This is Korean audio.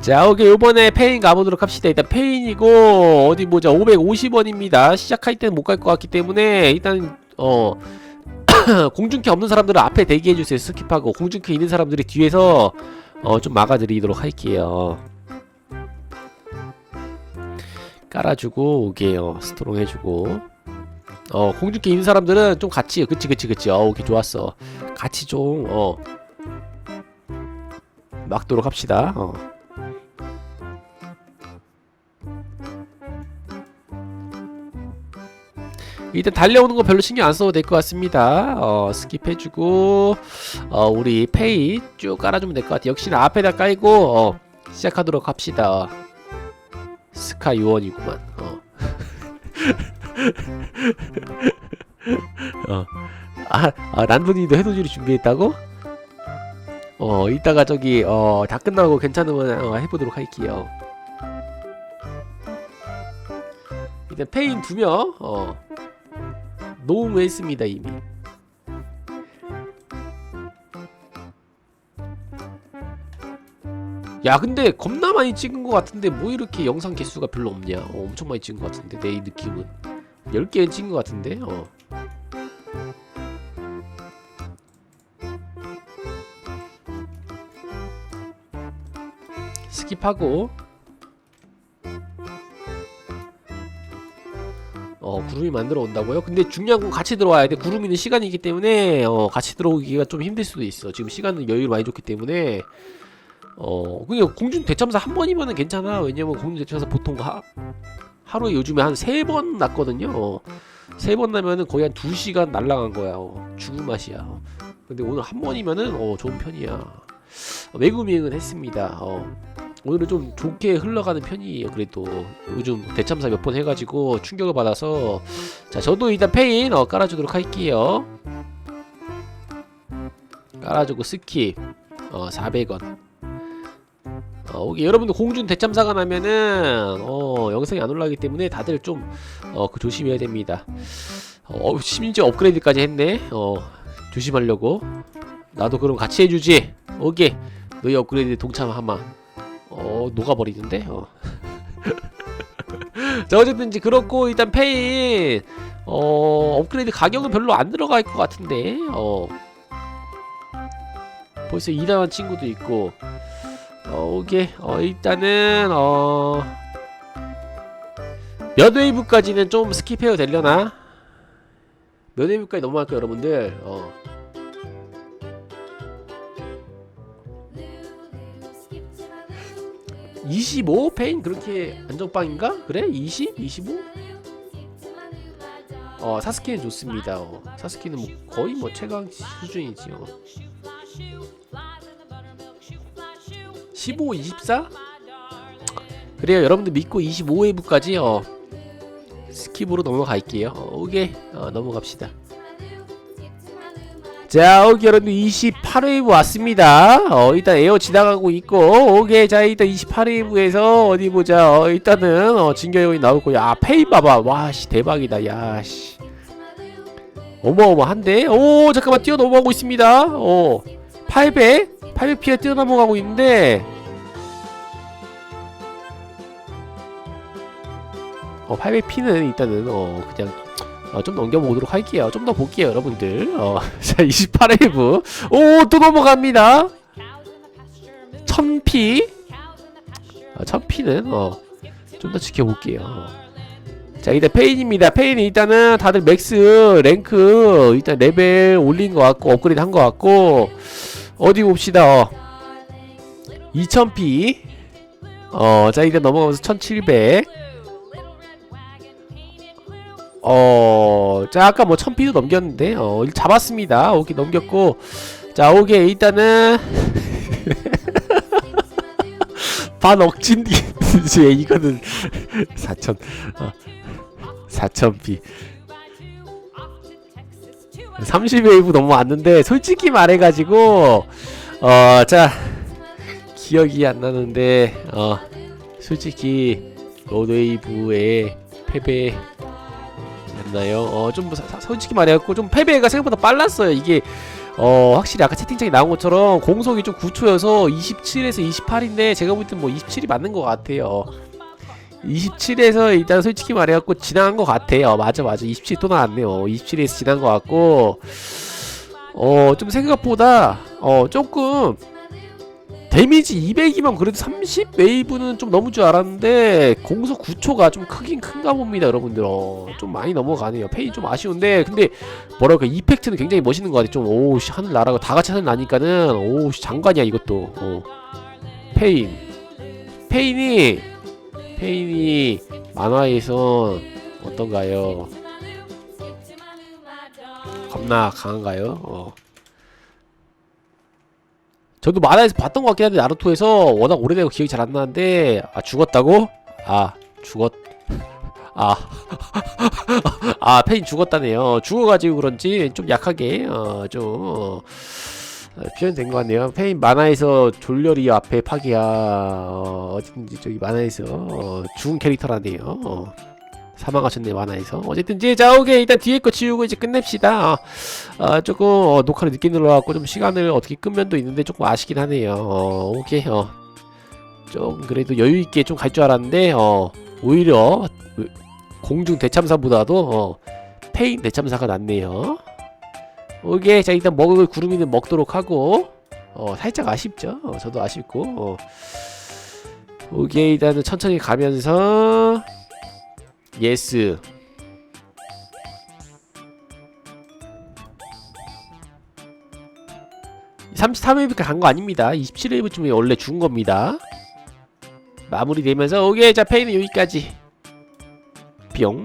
자, 오케이. 요번에 페인 가보도록 합시다. 일단 페인이고, 어디 보자. 550원입니다. 시작할 때는 못 갈 것 같기 때문에, 일단, 어, 공중캐 없는 사람들은 앞에 대기해주세요. 스킵하고. 공중캐 있는 사람들이 뒤에서, 어, 좀 막아드리도록 할게요. 깔아주고, 오게요. 스트롱 해주고. 어, 공중캐 있는 사람들은 좀 같이, 그치, 그치, 그치. 어, 오케이, 좋았어. 같이 좀, 어, 막도록 합시다. 어. 일단 달려오는 거 별로 신경 안 써도 될 것 같습니다. 어, 스킵해주고 어, 우리 페이 쭉 깔아주면 될 것 같아. 역시나 앞에다 깔고 어, 시작하도록 합시다. 스카 요원이구만. 어. 어. 아, 아 란분이도 해돋이를 준비했다고? 어 이따가 저기 어 다 끝나고 괜찮으면 어, 해보도록 할게요. 일단 페인 두명 어. 노무했습니다 이미. 야 근데 겁나 많이 찍은 것 같은데 뭐 이렇게 영상 개수가 별로 없냐 어, 엄청 많이 찍은 것 같은데 내 느낌은 10개는 찍은 것 같은데 어. 스킵하고 구름이 만들어 온다고요? 근데 중요한 건 같이 들어와야 돼. 구름이는 시간이기 때문에 어 같이 들어오기가 좀 힘들 수도 있어. 지금 시간은 여유를 많이 줬기 때문에. 어 그냥 공중 대참사 한 번이면은 괜찮아. 왜냐면 공중 대참사 보통 하, 하루에 요즘에 한 세 번 났거든요. 어, 세번 나면은 거의 한 두 시간 날라간 거야. 어, 죽은 맛이야. 어. 근데 오늘 한 번이면은 어 좋은 편이야. 어, 매구미행은 했습니다. 어 오늘은 좀 좋게 흘러가는 편이에요. 그래도 요즘 대참사 몇 번 해가지고 충격을 받아서 자 저도 일단 페인 어, 깔아주도록 할게요. 깔아주고 스킵 어 400원. 어, 오케이 여러분들 공중 대참사가 나면은 어 영상이 안 올라가기 때문에 다들 좀 어 그 조심해야 됩니다. 어 심지어 업그레이드까지 했네. 어 조심하려고. 나도 그럼 같이 해주지. 오케이 너희 업그레이드 동참하마. 어 녹아버리는데? 어. 자 어쨌든 이제 그렇고 일단 페인 어 업그레이드 가격은 별로 안 들어갈 것 같은데 어. 벌써 2단한 친구도 있고 어 오케이. 어 일단은 어몇 웨이브까지는 좀 스킵해도 되려나? 몇 웨이브까지 넘어갈까요 여러분들? 어 25 페인 그렇게 안정빵인가? 그래? 20? 25? 어 사스키는 좋습니다. 어, 사스키는 뭐 거의 뭐 최강 수준이지요. 15, 24? 그래요. 여러분들 믿고 25웨이브까지 어 스킵으로 넘어갈게요. 어, 오케이 어, 넘어갑시다. 자, 오케이 여러분들 28웨이브 왔습니다. 어, 일단 에어 지나가고 있고, 오케이 자 일단 28웨이브에서 어디 보자. 어, 일단은 어, 진격이 나올 거야. 아, 페이 봐봐. 와, 씨 대박이다. 야, 씨. 어마어마한데? 오, 잠깐만 뛰어 넘어가고 있습니다. 어, 800, 800 피가 뛰어 넘어가고 있는데. 어, 800 피는 일단은 어 그냥 어, 좀 넘겨보도록 할게요. 좀 더 볼게요, 여러분들. 어, 자, 28회부. 오, 또 넘어갑니다. 1000피. 아, 1000피는, 어, 좀 더 지켜볼게요. 어. 자, 일단 페인입니다. 페인이 일단은 다들 맥스, 랭크, 일단 레벨 올린 것 같고, 업그레이드 한 것 같고, 어디 봅시다. 어. 2000피. 어, 자, 일단 넘어가면서 1700. 어, 자 아까 뭐 천피도 넘겼는데 어 잡았습니다. 오케이 넘겼고 자 오케이 일단은 반 억진 이제 이거는 4천 어, 4천 피 30웨이브 넘어왔는데 솔직히 말해가지고 어 자 기억이 안 나는데 어 솔직히 로드웨이브의 패배 였나요? 어, 좀 사- 사- 솔직히 말해갖고 좀 패배가 생각보다 빨랐어요. 이게 어 확실히 아까 채팅창에 나온 것처럼 공속이 좀 9초여서 27에서 28인데 제가 볼 땐 뭐 27이 맞는 것 같아요 27에서 일단 솔직히 말해갖고 지나간 것 같아요 맞아 맞아 27 또 나왔네요 27에서 지난 것 같고 어 좀 생각보다 어 조금 데미지 200이면 그래도 30 웨이브는 좀 넘을 줄 알았는데 공속 9초가 좀 크긴 큰가 봅니다 여러분들. 어, 좀 많이 넘어가네요. 페인 좀 아쉬운데 근데 뭐랄까 이펙트는 굉장히 멋있는 것 같아 좀 오우씨 하늘 날아가 다 같이 하늘 나니까는 오우씨 장관이야 이것도. 어. 페인. 페인이 페인이 만화에서 어떤가요? 겁나 강한가요? 어. 저도 만화에서 봤던 것 같긴 한데 나루토에서 워낙 오래되고 기억이 잘 안 나는데 아 죽었다고? 아 죽었 아, 아 페인 죽었다네요. 죽어가지고 그런지 좀 약하게 어, 좀 어, 표현된 것 같네요. 페인 만화에서 졸렬이 앞에 파기야 어, 어딘지 저기 만화에서 어, 죽은 캐릭터라네요. 어, 사망하셨네 만화에서. 어쨌든 이제 자 오케이 일단 뒤에 거 지우고 이제 끝냅시다. 어, 어, 조금 어, 녹화를 늦게 눌러갖고 좀 시간을 어떻게 끈 면도 있는데 조금 아쉽긴 하네요. 어, 오케이 어. 좀 그래도 여유 있게 좀 갈 줄 알았는데 어, 오히려 공중 대참사보다도 어, 페인 대참사가 낫네요. 오케이 자 일단 먹을 구름이는 먹도록 하고 어, 살짝 아쉽죠. 어, 저도 아쉽고 어. 오케이 일단은 천천히 가면서 예스 33웨이브까지 간거 아닙니다. 27웨이브쯤에 원래 죽은 겁니다. 마무리되면서 오케이 자 페이는 여기까지 뿅